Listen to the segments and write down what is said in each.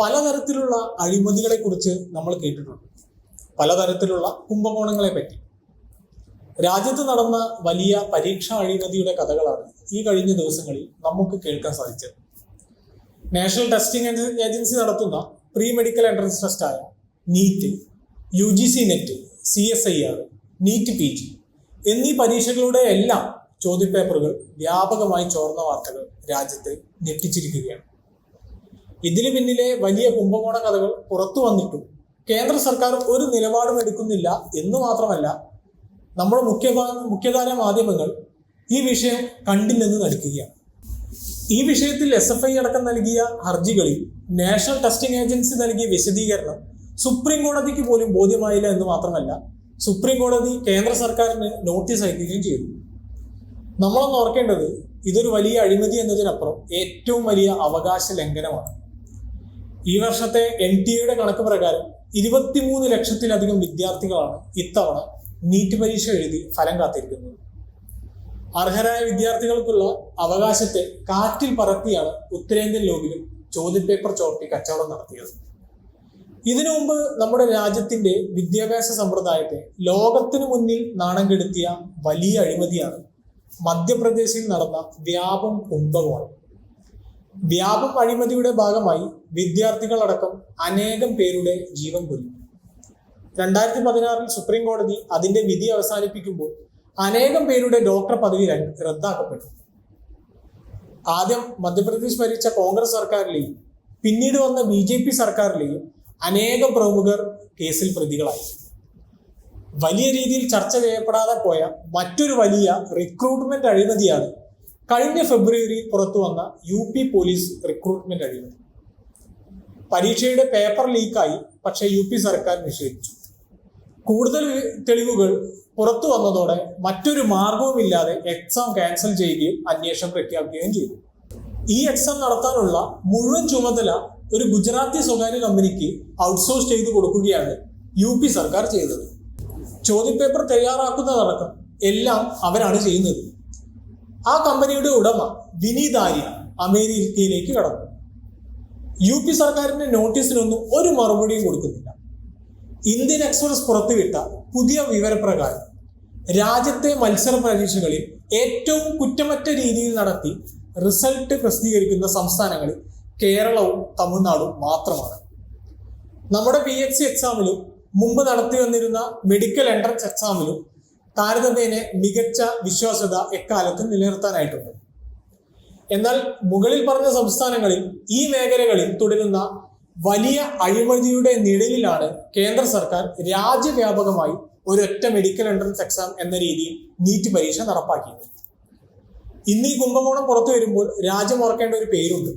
പലതരത്തിലുള്ള അഴിമതികളെ കുറിച്ച് നമ്മൾ കേട്ടിട്ടുണ്ട്. പലതരത്തിലുള്ള കുംഭകോണങ്ങളെ പറ്റി രാജ്യത്ത് നടന്ന വലിയ പരീക്ഷാ അഴിമതിയുടെ കഥകളാണ് ഈ കഴിഞ്ഞ ദിവസങ്ങളിൽ നമുക്ക് കേൾക്കാൻ സാധിച്ചത്. നാഷണൽ ടെസ്റ്റിംഗ് ഏജൻസി നടത്തുന്ന pre medical entrance ടെസ്റ്റായ NEET U G C NET C S I R NEET P G എന്നീ പരീക്ഷകളുടെ എല്ലാം ചോദ്യപേപ്പറുകൾ വ്യാപകമായി ചോർന്ന വാർത്തകൾ രാജ്യത്തെ ഞെട്ടിച്ചിരിക്കുകയാണ്. ഇതിന് പിന്നിലെ വലിയ കുംഭകോണ കഥകൾ പുറത്തു വന്നിട്ടും. കേന്ദ്ര സർക്കാർ ഒരു നിലപാടും എടുക്കുന്നില്ല എന്ന് മാത്രമല്ല നമ്മുടെ മുഖ്യ മുഖ്യധാര മാധ്യമങ്ങൾ ഈ വിഷയം കണ്ടില്ലെന്ന് നടിക്കുകയാണ്. ഈ വിഷയത്തിൽ എസ് എഫ് ഐ അടക്കം നൽകിയ ഹർജികളിൽ നാഷണൽ ടെസ്റ്റിംഗ് ഏജൻസി നൽകിയ വിശദീകരണം സുപ്രീം കോടതിക്ക് പോലും ബോധ്യമായില്ല എന്ന് മാത്രമല്ല സുപ്രീം കോടതി കേന്ദ്ര സർക്കാരിന് നോട്ടീസ് അയക്കുകയും ചെയ്തു. നമ്മളൊന്ന് ഓർക്കേണ്ടത് ഇതൊരു വലിയ അഴിമതി എന്നതിനപ്പുറം ഏറ്റവും വലിയ അവകാശ ലംഘനമാണ്. ഈ വർഷത്തെ എൻ ടി എയുടെ കണക്ക് പ്രകാരം ഇരുപത്തിമൂന്ന് ലക്ഷത്തിലധികം വിദ്യാർത്ഥികളാണ് ഇത്തവണ നീറ്റ് പരീക്ഷ എഴുതി ഫലം കാത്തിരിക്കുന്നത്. അർഹരായ വിദ്യാർത്ഥികൾക്കുള്ള അവകാശത്തെ കാറ്റിൽ പറത്തിയാണ് ഉത്തരേന്ത്യൻ ലോബിലും ചോദ്യപേപ്പർ ചോർത്തി കച്ചവടം നടത്തിയത്. ഇതിനു മുമ്പ് നമ്മുടെ രാജ്യത്തിന്റെ വിദ്യാഭ്യാസ സമ്പ്രദായത്തെ ലോകത്തിനു മുന്നിൽ നാണം കെടുത്തിയ വലിയ അഴിമതിയാണ് മധ്യപ്രദേശിൽ നടന്ന വ്യാപം കുംഭകോണം വ്യാപം അഴിമതിയുടെ ഭാഗമായി വിദ്യാർത്ഥികളടക്കം അനേകം പേരുടെ ജീവൻ കൊല്ലും. രണ്ടായിരത്തി പതിനാറിൽ സുപ്രീം കോടതി അതിന്റെ വിധി അവസാനിപ്പിക്കുമ്പോൾ അനേകം പേരുടെ ഡോക്ടർ പദവി റദ്ദാക്കപ്പെട്ടു. ആദ്യം മധ്യപ്രദേശ് ഭരിച്ച കോൺഗ്രസ് സർക്കാരിലെയും പിന്നീട് വന്ന ബി ജെ പി സർക്കാരിലെയും അനേകം പ്രമുഖർ കേസിൽ പ്രതികളായി. വലിയ രീതിയിൽ ചർച്ച ചെയ്യപ്പെടാതെ പോയ മറ്റൊരു വലിയ റിക്രൂട്ട്മെന്റ് അഴിമതിയാണ് കഴിഞ്ഞ ഫെബ്രുവരി പുറത്തു വന്ന യു പി പോലീസ് റിക്രൂട്ട്മെന്റ് അഴിമതി പരീക്ഷയുടെ പേപ്പർ ലീക്കായി പക്ഷേ യു പി സർക്കാർ നിഷേധിച്ചു. കൂടുതൽ തെളിവുകൾ പുറത്തു വന്നതോടെ മറ്റൊരു മാർഗവുമില്ലാതെ എക്സാം ക്യാൻസൽ ചെയ്യുകയും അന്വേഷണം പ്രഖ്യാപിക്കുകയും ചെയ്തു. ഈ എക്സാം നടത്താനുള്ള മുഴുവൻ ചുമതല ഒരു ഗുജറാത്തി സ്വകാര്യ കമ്പനിക്ക് ഔട്ട്സോഴ്സ് ചെയ്തു കൊടുക്കുകയാണ് യു പി സർക്കാർ ചെയ്തത്. ചോദ്യപേപ്പർ തയ്യാറാക്കുന്നതടക്കം എല്ലാം അവരാണ് ചെയ്യുന്നത്. ആ കമ്പനിയുടെ ഉടമ വിനീതാരി അമേരിക്കയിലേക്ക് കടന്നു. യു പി സർക്കാരിന്റെ നോട്ടീസിനൊന്നും ഒരു മറുപടിയും കൊടുക്കുന്നില്ല. ഇന്ത്യൻ എക്സ്പ്രസ് പുറത്തുവിട്ട പുതിയ വിവരപ്രകാരം രാജ്യത്തെ മത്സര പരീക്ഷകളിൽ ഏറ്റവും കുറ്റമറ്റ രീതിയിൽ നടത്തി റിസൾട്ട് പ്രസിദ്ധീകരിക്കുന്ന സംസ്ഥാനങ്ങളിൽ കേരളവും തമിഴ്നാടും മാത്രമാണ്. നമ്മുടെ പി എച്ച് സി എക്സാമിലും മുമ്പ് നടത്തി വന്നിരുന്ന മെഡിക്കൽ എൻട്രൻസ് എക്സാമിലും താരതമ്യേന മികച്ച വിശ്വാസ്യത എക്കാലത്തും നിലനിർത്താനായിട്ടുണ്ട്. എന്നാൽ മുകളിൽ പറഞ്ഞ സംസ്ഥാനങ്ങളിൽ ഈ മേഖലകളിൽ തുടരുന്ന വലിയ അഴിമതിയുടെ നിഴലിലാണ് കേന്ദ്ര സർക്കാർ രാജ്യവ്യാപകമായി ഒരൊറ്റ മെഡിക്കൽ എൻട്രൻസ് എക്സാം എന്ന രീതിയിൽ നീറ്റ് പരീക്ഷ നടപ്പാക്കിയത്. ഇന്ന് ഈ കുംഭകോണം പുറത്തു വരുമ്പോൾ രാജ്യം ഓർക്കേണ്ട ഒരു പേരുണ്ട്.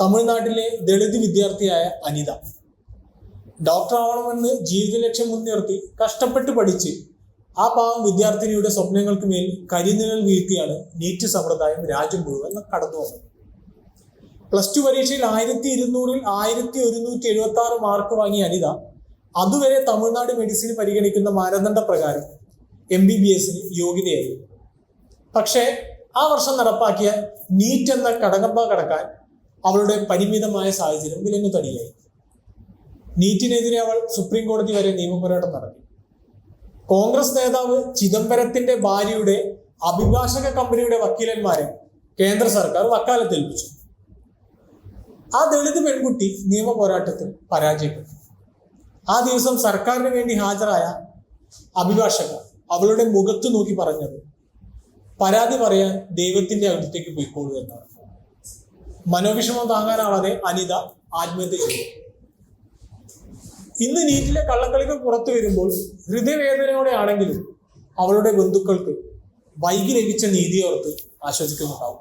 തമിഴ്നാട്ടിലെ ദളിത് വിദ്യാർത്ഥിയായ അനിത. ഡോക്ടർ ആവണമെന്ന് ജീവിത ലക്ഷ്യം മുൻനിർത്തി കഷ്ടപ്പെട്ട് പഠിച്ച് ആ പാവം വിദ്യാർത്ഥിനിയുടെ സ്വപ്നങ്ങൾക്ക് മേൽ കരിനിഴൽ വീഴ്ത്തിയാണ് നീറ്റ് സമ്പ്രദായം രാജ്യം മുഴുവൻ കടന്നു വന്നത്. പ്ലസ് ടു പരീക്ഷയിൽ ആയിരത്തി ഇരുന്നൂറിൽ ആയിരത്തി ഒരുന്നൂറ്റി എഴുപത്തി ആറ് മാർക്ക് വാങ്ങിയ അനിത അതുവരെ തമിഴ്നാട് മെഡിസിൻ പരിഗണിക്കുന്ന മാനദണ്ഡ പ്രകാരം എം ബി ബി എസിന് യോഗ്യതയായി. പക്ഷേ ആ വർഷം നടപ്പാക്കിയ നീറ്റ് എന്ന കടകമ്പ കടക്കാൻ അവളുടെ പരിമിതമായ സാഹചര്യം വിലങ്ങു തടിയായി നീറ്റിനെതിരെ അവൾ സുപ്രീം കോടതി വരെ നിയമപോരാട്ടം നടത്തി. കോൺഗ്രസ് നേതാവ് ചിദംബരത്തിന്റെ ഭാര്യയുടെ അഭിഭാഷക കമ്പനിയുടെ വക്കീലന്മാരെ കേന്ദ്ര സർക്കാർ വക്കാലത്തേൽപ്പിച്ചു ആ ദളിത് പെൺകുട്ടി നിയമ പോരാട്ടത്തിൽ പരാജയപ്പെട്ടു. ആ ദിവസം സർക്കാരിന് വേണ്ടി ഹാജരായ അഭിഭാഷക അവളുടെ മുഖത്ത് നോക്കി പറഞ്ഞത് പരാതി പറയാൻ ദൈവത്തിന്റെ അടുത്തേക്ക് പോയിക്കോളൂ എന്നാണ്. മനോവിഷമം താങ്ങാനാവാതെ അനിത ആത്മഹത്യ ചെയ്തു. ഇന്ന് നീറ്റിലെ കള്ളക്കളികൾ പുറത്തു വരുമ്പോൾ ഹൃദയവേദനയോടെ ആണെങ്കിലും അവളുടെ ബന്ധുക്കൾക്ക് വൈകി ലഭിച്ച നീതിയോർത്ത് ആശ്വസിക്കുന്നുണ്ടാവും.